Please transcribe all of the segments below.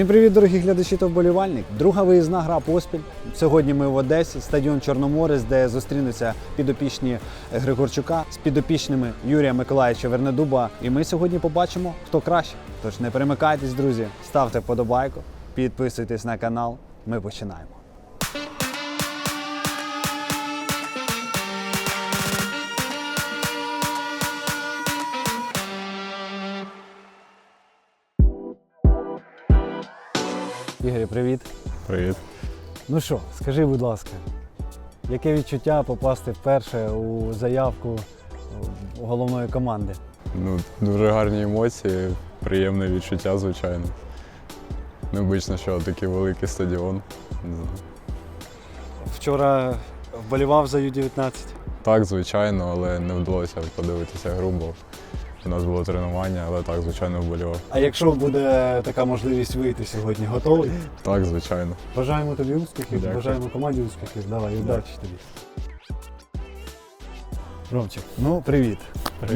Всім привіт, дорогі глядачі та вболівальник. Друга виїзна гра поспіль. Сьогодні ми в Одесі, стадіон Чорноморець, де зустрінуться підопічні Григорчука з підопічними Юрія Миколаївича Вернедуба. І ми сьогодні побачимо, хто краще. Тож не перемикайтесь, друзі, ставте вподобайку, підписуйтесь на канал. Ми починаємо. Ігорі, привіт. Привіт. Ну що, скажи, будь ласка, яке відчуття попасти вперше у заявку головної команди? Ну, дуже гарні емоції, приємне відчуття, звичайно. Необично, що такий великий стадіон. Не знаю. Вчора вболівав за Ю-19. Так, звичайно, але не вдалося подивитися гру, бо у нас було тренування, але так, звичайно, вболівав. А якщо буде така можливість вийти сьогодні, готовий? Так, звичайно. Бажаємо тобі успіхів, Дякую. бажаємо команді успіхів. Давай, удачі тобі. Ромчик, ну привіт.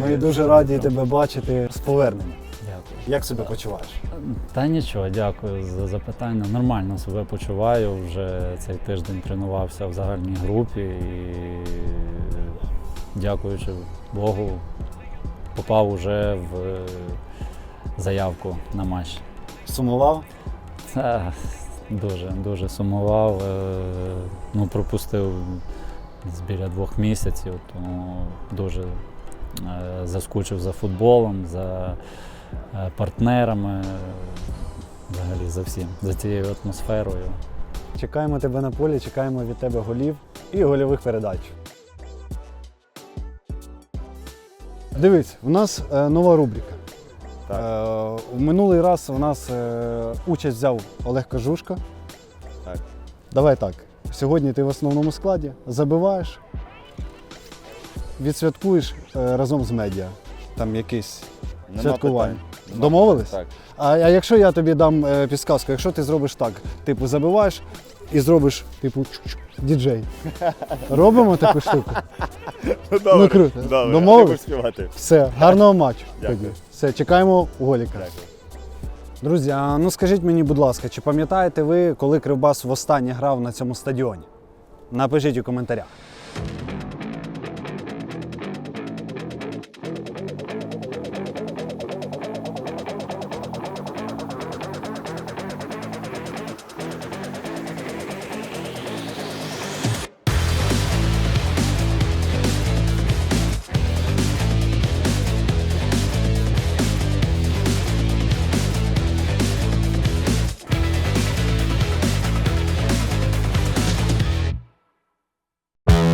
Ми дуже раді тебе бачити з поверненням. Дякую. Як себе почуваєш? Та нічого, дякую за запитання. Нормально себе почуваю. Вже цей тиждень тренувався в загальній групі і дякуючи Богу, попав уже в заявку на матч. Сумував? Та, дуже, дуже сумував. Е, Ну, пропустив біля двох місяців, тому дуже е, заскучив за футболом, за е, партнерами, взагалі за всім, за цією атмосферою. Чекаємо тебе на полі, чекаємо від тебе голів і гольових передач. Дивись, у нас е, нова рубрика. Е, в минулий раз у нас е, участь взяв Олег Кажушка. Так. Давай так. Сьогодні ти в основному складі забиваєш, відсвяткуєш е, разом з медіа. Там Нема святкування. питань. Домовились? Так. А, а якщо я тобі дам е, підсказку, якщо ти зробиш так, типу забиваєш і зробиш, типу, діджей. Робимо таку штуку? Ну, добре, Ну, круто. Добре, Домовились? ти будеш співати. Все, гарного матчу. Дякую. тоді. Все, чекаємо голіка. Дякую. Друзі, а ну скажіть мені, будь ласка, чи пам'ятаєте ви, коли Кривбас востаннє грав на цьому стадіоні? Напишіть у коментарях.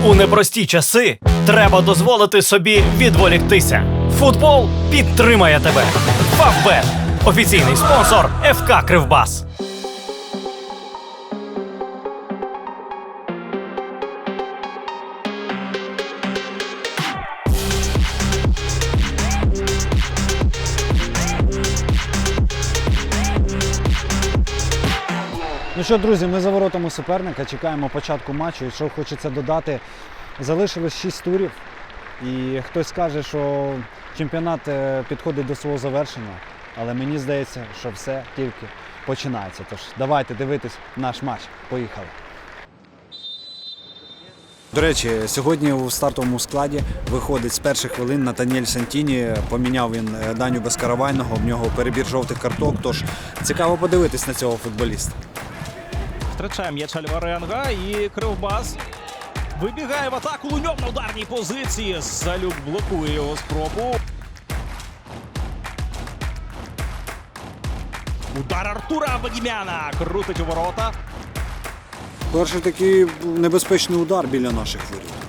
У непрості часи треба дозволити собі відволіктися. Футбол підтримає тебе. Фавбет офіційний спонсор ФК Кривбас. Ну що, друзі, ми за воротами суперника, чекаємо початку матчу. І що хочеться додати, залишилось 6 турів. І хтось каже, що чемпіонат е, підходить до свого завершення. Але мені здається, що все тільки починається. Тож давайте дивитись наш матч. Поїхали. До речі, сьогодні у стартовому складі виходить з перших хвилин Натаніель Сантіні. Поміняв він е, Даню Безкаравайного, в нього перебір жовтих карток. Тож цікаво подивитись на цього футболіста. Втрачає м'яч Альваренга і Кривбас вибігає в атаку Луньов на ударній позиції. Залюк блокує його спробу. Удар Артура Абадімяна крутить у ворота. Перший такий небезпечний удар біля наших воріт.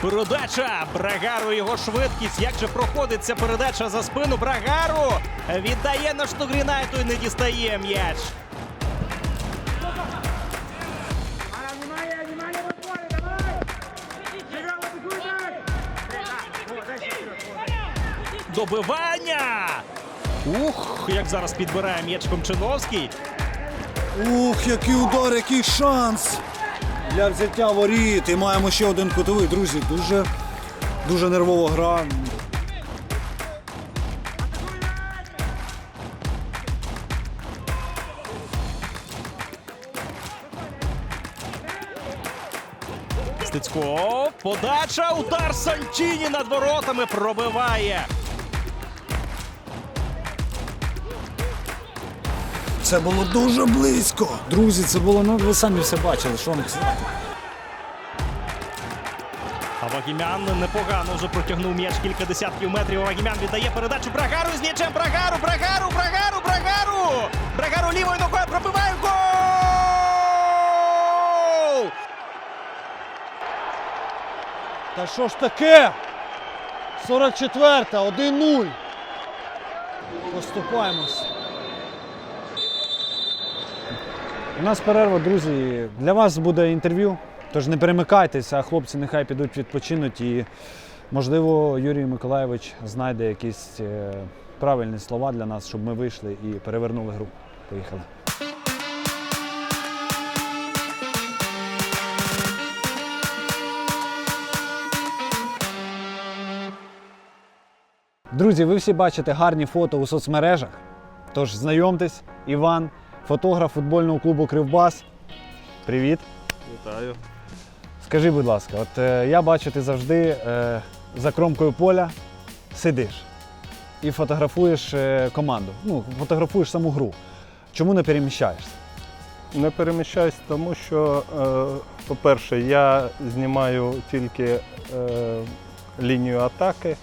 Передача Брагару його швидкість. Як же проходить ця передача за спину Брагару? Віддає на Штугрінайту і не дістає м'яч. Добивання! Ух, як зараз підбирає м'яч Комчиновський. Ух, який удар, який шанс! для взяття воріт. І маємо ще один кутовий. Друзі, дуже дуже нервова гра. Стецько. Подача. Удар Сантіні над воротами пробиває. Це було дуже близько. Друзі, це було, ну ви самі все бачили, що вам сказати. Авагімян непогано вже протягнув м'яч кілька десятків метрів. Авагімян віддає передачу Брагару з м'ячем. Брагару, Брагару, Брагару, Брагару! Брагару лівою ногою пробиває гол! Та що ж таке? 44-та, 1-0. Поступаємось. У нас перерва, друзі. Для вас буде інтерв'ю. Тож не перемикайтеся, а хлопці нехай підуть відпочинуть і, можливо, Юрій Миколайович знайде якісь е, правильні слова для нас, щоб ми вийшли і перевернули гру. Поїхали. Друзі, ви всі бачите гарні фото у соцмережах. Тож знайомтесь, Іван, фотограф футбольного клубу Кривбас. Привіт. Вітаю. Скажи, будь ласка, от е, я бачу, ти завжди е, за кромкою поля сидиш і фотографуєш е, команду. Ну, фотографуєш саму гру. Чому не переміщаєшся? Не переміщаюсь, тому що, е, по-перше, я знімаю тільки е, лінію атаки,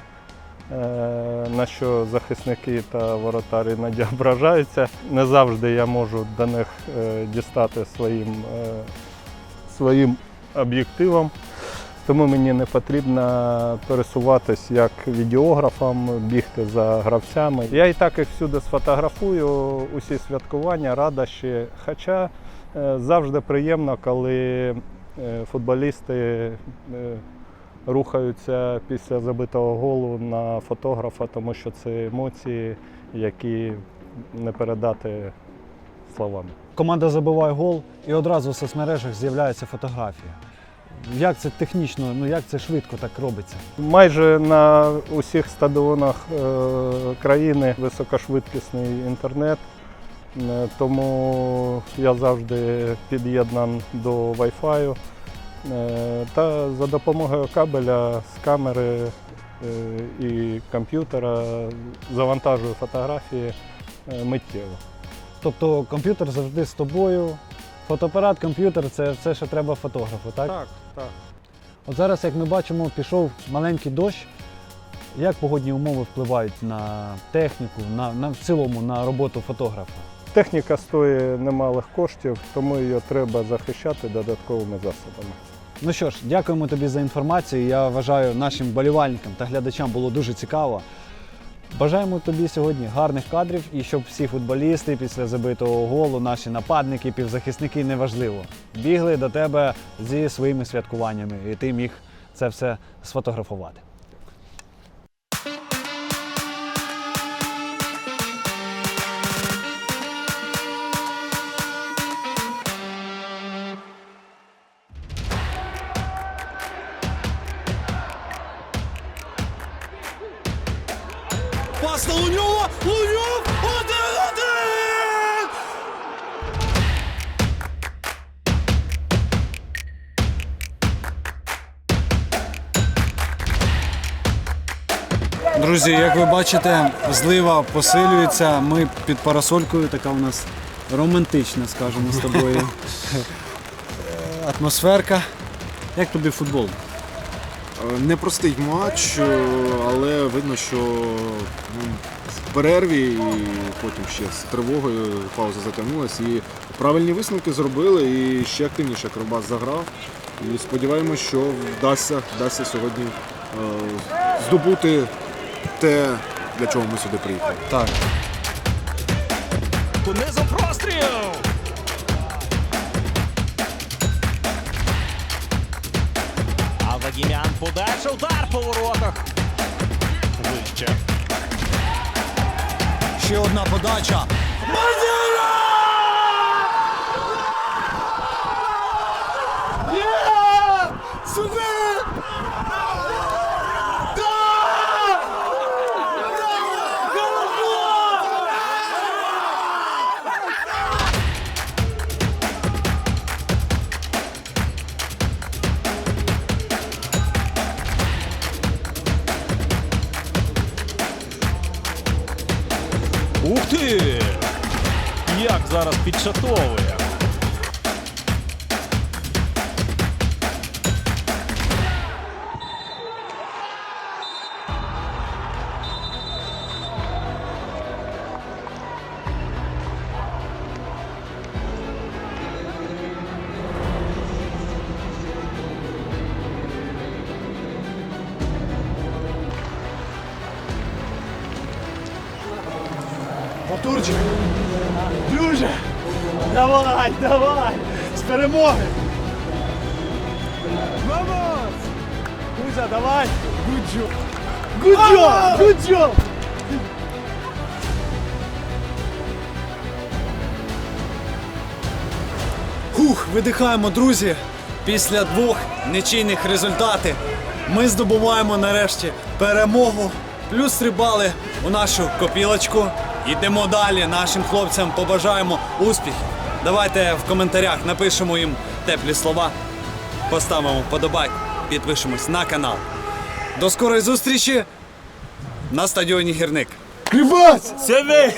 на що захисники та воротарі іноді ображаються. Не завжди я можу до них е, дістати своїм, е, своїм об'єктивом. Тому мені не потрібно пересуватись як відеографам, бігти за гравцями. Я і так їх всюди сфотографую, усі святкування, радощі. Хоча е, завжди приємно, коли е, футболісти е, рухаються після забитого голу на фотографа, тому що це емоції, які не передати словами. Команда забиває гол і одразу в соцмережах з'являється фотографія. Як це технічно, ну як це швидко так робиться? Майже на усіх стадіонах е, країни високошвидкісний інтернет, Е, тому я завжди під'єднан до Wi-Fi. Е, Та за допомогою кабеля з камери е, і комп'ютера завантажую фотографії е, миттєво. Тобто комп'ютер завжди з тобою. Фотоапарат, комп'ютер це все, що треба фотографу, так? Так, так. От зараз, як ми бачимо, пішов маленький дощ. Як погодні умови впливають на техніку, на, на в цілому на роботу фотографа? Техніка стоїть немалих коштів, тому її треба захищати додатковими засобами. Ну що ж, дякуємо тобі за інформацію. Я вважаю, нашим болівальникам та глядачам було дуже цікаво. Бажаємо тобі сьогодні гарних кадрів і щоб всі футболісти після забитого голу, наші нападники, півзахисники, неважливо, бігли до тебе зі своїми святкуваннями, і ти міг це все сфотографувати. Пас на Луньова! Луньов! 1-1! Друзі, як ви бачите, злива посилюється. Ми під парасолькою, така у нас романтична, скажімо, з тобою. Атмосферка. Як тобі футбол? Непростий матч, е, але видно, що ну, в перерві і потім ще з тривогою пауза затягнулася. І правильні висновки зробили, і ще активніше Кривбас заграв. І сподіваємося, що вдасться, вдасться сьогодні е, здобути те, для чого ми сюди приїхали. Так. Низом простріл! Авагімян подальше удар по воротах. Вище. Ще одна подача. Ух ти! Як зараз підшатовує. Батурчик. Друже. Давай, давай. З перемоги. Вамос. Кузя, давай. Гуджо. Гуджо. Гуджо. Хух, видихаємо, друзі. Після двох нічийних результатів ми здобуваємо нарешті перемогу. Плюс три бали у нашу копілочку. Йдемо далі. Нашим хлопцям побажаємо успіхів. Давайте в коментарях напишемо їм теплі слова, поставимо вподобайку, підпишемось на канал. До скорої зустрічі на стадіоні Гірник. Клібас! ви.